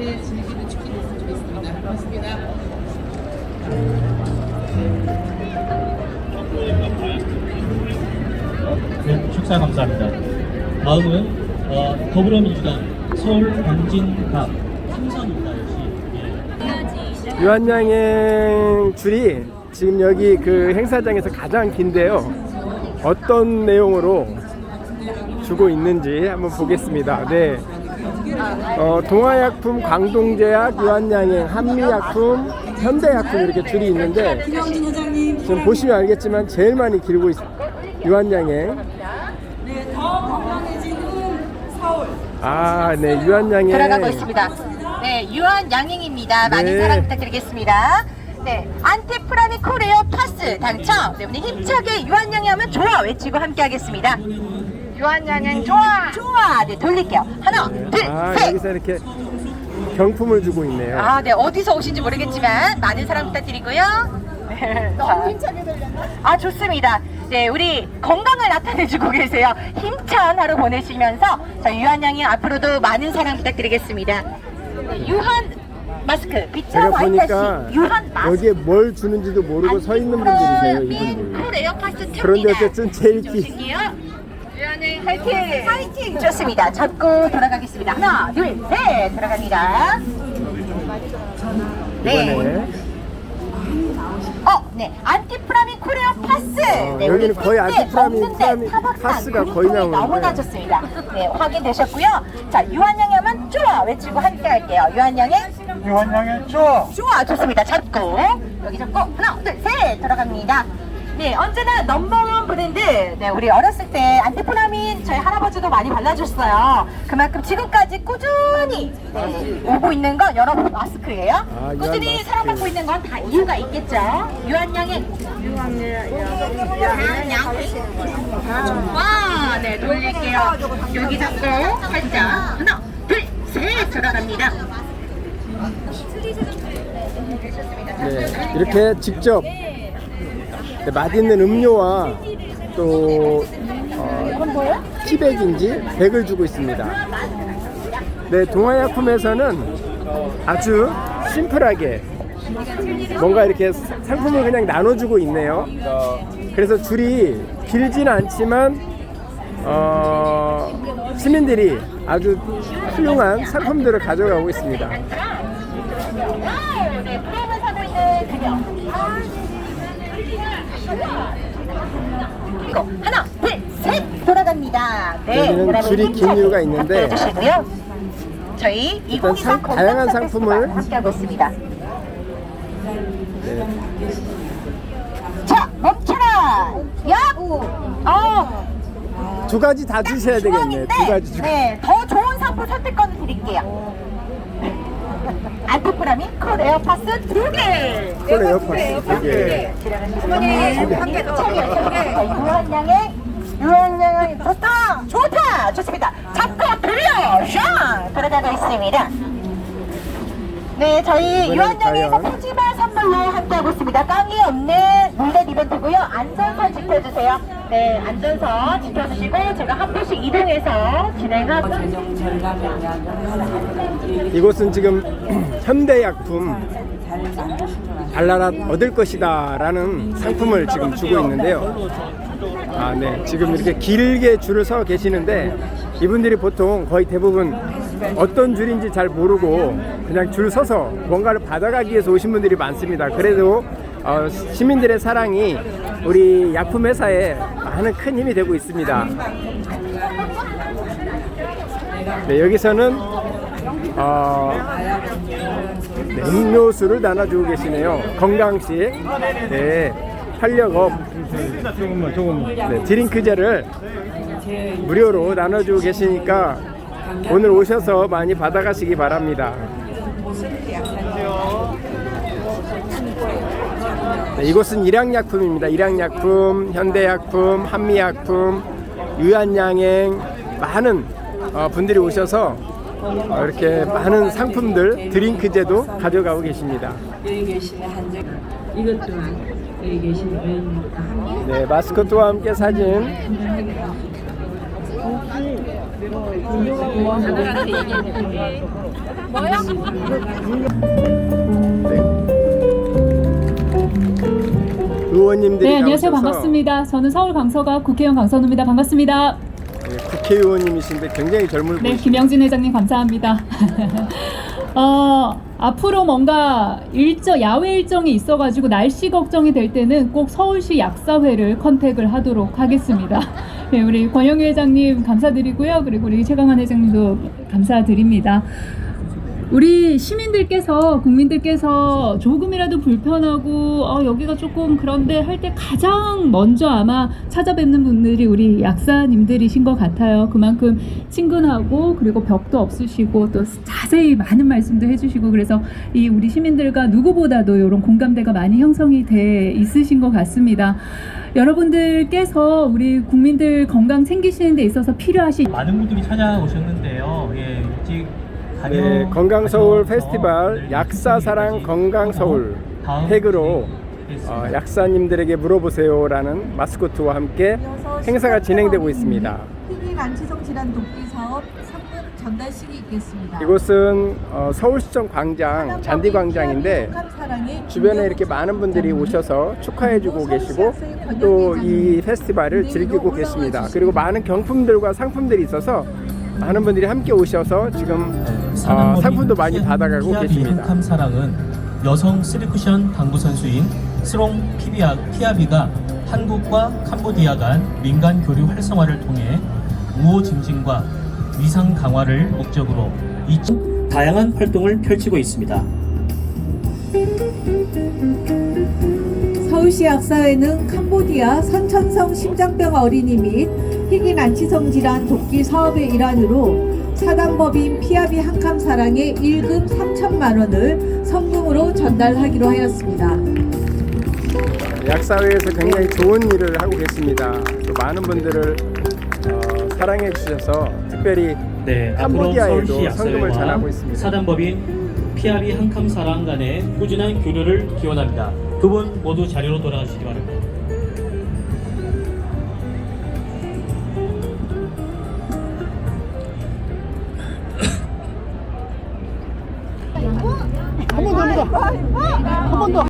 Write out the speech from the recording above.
함께 즐기는 축제 됐으면 좋겠습니다. 고맙습니다. 네, 축사 감사합니다. 다음은 어, 더불어민주당 서울 광진갑 삼선입니다. 역시 예. 유한양행 줄이 지금 여기 그 행사장에서 가장 긴데요. 어떤 내용으로 주고 있는지 한번 보겠습니다. 네. 어, 동아약품, 광동제약, 유한양행, 한미약품, 현대약품 이렇게 줄이 있는데 지금 보시면 알겠지만 제일 많이 기르고 있 유한양행. 아, 네, 유한양행. 돌아가고 있습니다. 네, 유한 양행입니다. 많은 네. 사랑 부탁드리겠습니다. 네, 안티프라미 코레어 파스 당첨. 네, 오늘 힘차게 유한 양행 하면 좋아 외치고 함께 하겠습니다. 유한 양행 좋아. 좋아. 네, 돌릴게요. 하나, 둘, 아, 셋. 여기서 이렇게 경품을 주고 있네요. 아, 네, 어디서 오신지 모르겠지만 많은 사랑 부탁드리고요. 너무 힘차게 들렸나? 아, 좋습니다. 네, 우리 건강을 나타내주고 계세요. 힘찬 하루 보내시면서 자, 유한 양이 앞으로도 많은 사랑 부탁드리겠습니다. 네, 유한 마스크, 비타 제가 보니까 유한 마스크. 여기에 뭘 주는지도 모르고 서 있는 분들이세요, 이분들. 쿨 에어파스 그런데 어쨌든 제일 기- 주실게요. 유한행 화이팅! 화이팅! 좋습니다. 잡고 돌아가겠습니다. 하나, 둘, 셋! 돌아갑니다. 네. 어, 네. 안티프라민 코레아 파스. 어, 네, 여기는 우리 거의 팬들 안티프라민, 먹는데 프라민, 타박한 파스가 거의 팬이 나오는데. 너무나 좋습니다. 네, 확인되셨고요. 자, 유한양하면 좋아 외치고 함께 할게요. 유한양의 유한양행 좋아. 좋아 좋습니다. 잡고 여기 잡고 하나, 둘, 셋 들어갑니다. 네, 언제나 넘버원 브랜드. 네, 우리 어렸을 때 안티프라민 저희 할아버지도 많이 발라줬어요. 그만큼 지금까지 꾸준히 네, 오고 있는 건 여러분 마스크예요. 유한 꾸준히 마스크. 사랑받고 있는 건 다 이유가 있겠죠. 유한양의 와, 네, 돌릴게요. 여기 잡고 살짝 하나, 둘, 셋 들어갑니다. 네, 이렇게 직접 네, 맛있는 음료와 또 어, 티백인지 백을 주고 있습니다. 네, 동아약품에서는 아주 심플하게 뭔가 이렇게 상품을 그냥 나눠주고 있네요. 그래서 줄이 길진 않지만 어, 시민들이 아주 훌륭한 상품들을 가져가고 있습니다. 네, 프레임을 사고 있는 그녀. 이거 하나, 둘, 셋 돌아갑니다. 네, 여기는 줄이 긴 이유가 있는데 주시고요. 저희 일단 2023 상- 다양한 건강 상품을 함께하고 있습니다. 네. 자, 멈춰라. 야, 어, 두 가지 다 주셔야 되겠네. 두 가지 주. 네, 더 좋은 상품 선택권을 드릴게요. 안티프라민 콜 에어파스 두 개. 콜 에어파스 두 개. 어머니 한개 더. 유한 양의 유한 양의 좋다, 좋다, 좋습니다. 잡고 돌려, 샤 돌아가고 있습니다. 네, 저희 유한양에서? 푸짐한 선물로 함께하고 있습니다. 깡이 없는 물렛 이벤트고요. 안전선 지켜주세요. 네, 안전선 지켜주시고 제가 한 분씩 이동해서 진행하고 이곳은 지금 현대약품 발라라 얻을 것이다 라는 상품을 지금 주고 있는데요. 아, 네. 지금 이렇게 길게 줄을 서 계시는데 이분들이 보통 거의 대부분 어떤 줄인지 잘 모르고 그냥 줄 서서 뭔가를 받아가기 위해서 오신 분들이 많습니다. 그래도 어, 시민들의 사랑이 우리 약품 회사에 많은 큰 힘이 되고 있습니다. 네, 여기서는 어, 네, 음료수를 나눠주고 계시네요. 건강식, 네, 활력업, 네, 드링크제를 무료로 나눠주고 계시니까 오늘 오셔서 많이 받아가시기 바랍니다. 네, 이곳은 일양약품입니다. 일양약품, 현대약품, 한미약품, 유한양행 많은 어, 분들이 오셔서 어, 이렇게 많은 상품들, 드링크제도 가져가고 계십니다. 여기 계시는 한정 이것 또한 여기 계시는 함께 네, 마스코트와 함께 사진. 의원님들이 네, 안녕하세요. 나오셔서 반갑습니다. 저는 서울 강서갑 국회의원 강선우입니다. 반갑습니다. 네, 국회의원님이신데 굉장히 젊은 네, 분이시죠. 김영진 회장님 감사합니다. 어, 앞으로 뭔가 일정 야외 일정이 있어가지고 날씨 걱정이 될 때는 꼭 서울시 약사회를 컨택을 하도록 하겠습니다. 네, 우리 권영희 회장님 감사드리고요. 그리고 우리 최강환 회장님도 감사드립니다. 우리 시민들께서 국민들께서 조금이라도 불편하고 어, 여기가 조금 그런데 할 때 가장 먼저 아마 찾아뵙는 분들이 우리 약사님들이신 것 같아요. 그만큼 친근하고 그리고 벽도 없으시고 또 자세히 많은 말씀도 해주시고 그래서 이 우리 시민들과 누구보다도 이런 공감대가 많이 형성이 돼 있으신 것 같습니다. 여러분들께서 우리 국민들 건강 챙기시는 데 있어서 필요하신 많은 분들이 찾아오셨는데요. 예, 일찍 네, 건강서울 다녀와서 페스티벌 오늘 약사사랑 일찍 건강서울 있겠습니다. 어, 약사님들에게 물어보세요라는 마스코트와 함께 행사가 진행되고 있습니다. 희귀 난치성 질환 돕기 사업 상품 전달식이 있겠습니다. 이곳은 어, 서울시청 광장 잔디 광장인데 주변에 이렇게 많은 분들이 오셔서 축하해주고 계시고 또 이 페스티벌을 즐기고 계십니다. 그리고 많은 경품들과 상품들이 있어서 많은 분들이 함께 오셔서 지금 어, 상품도 많이 받아가고 계십니다. 캄 사랑은 여성 쓰리쿠션 당구 선수인 스롱 피비아, 피아비가 한국과 캄보디아 간 민간 교류 활성화를 통해 우호 증진과 위상 강화를 목적으로 이 다양한 활동을 펼치고 있습니다. 서울시 약사회는 캄보디아 선천성 심장병 어린이 및 희귀 난치성 질환 돕기 사업의 일환으로 사단법인 피아비 한캄 사랑에 1금 3천만 원을 성금으로 전달하기로 하였습니다. 약사회에서 굉장히 좋은 일을 하고 계십니다. 또 많은 분들을 어, 사랑해 주셔서 특별히 네, 앞으로 캄보디아에도 서울시 성금을 약사회와 전하고 있습니다. 사단법인 피아비 한캄 사랑 간의 꾸준한 교류를 기원합니다. 두 분 모두 자리로 돌아가시기 바랍니다. 한 번 더 합니다. 한 번 더.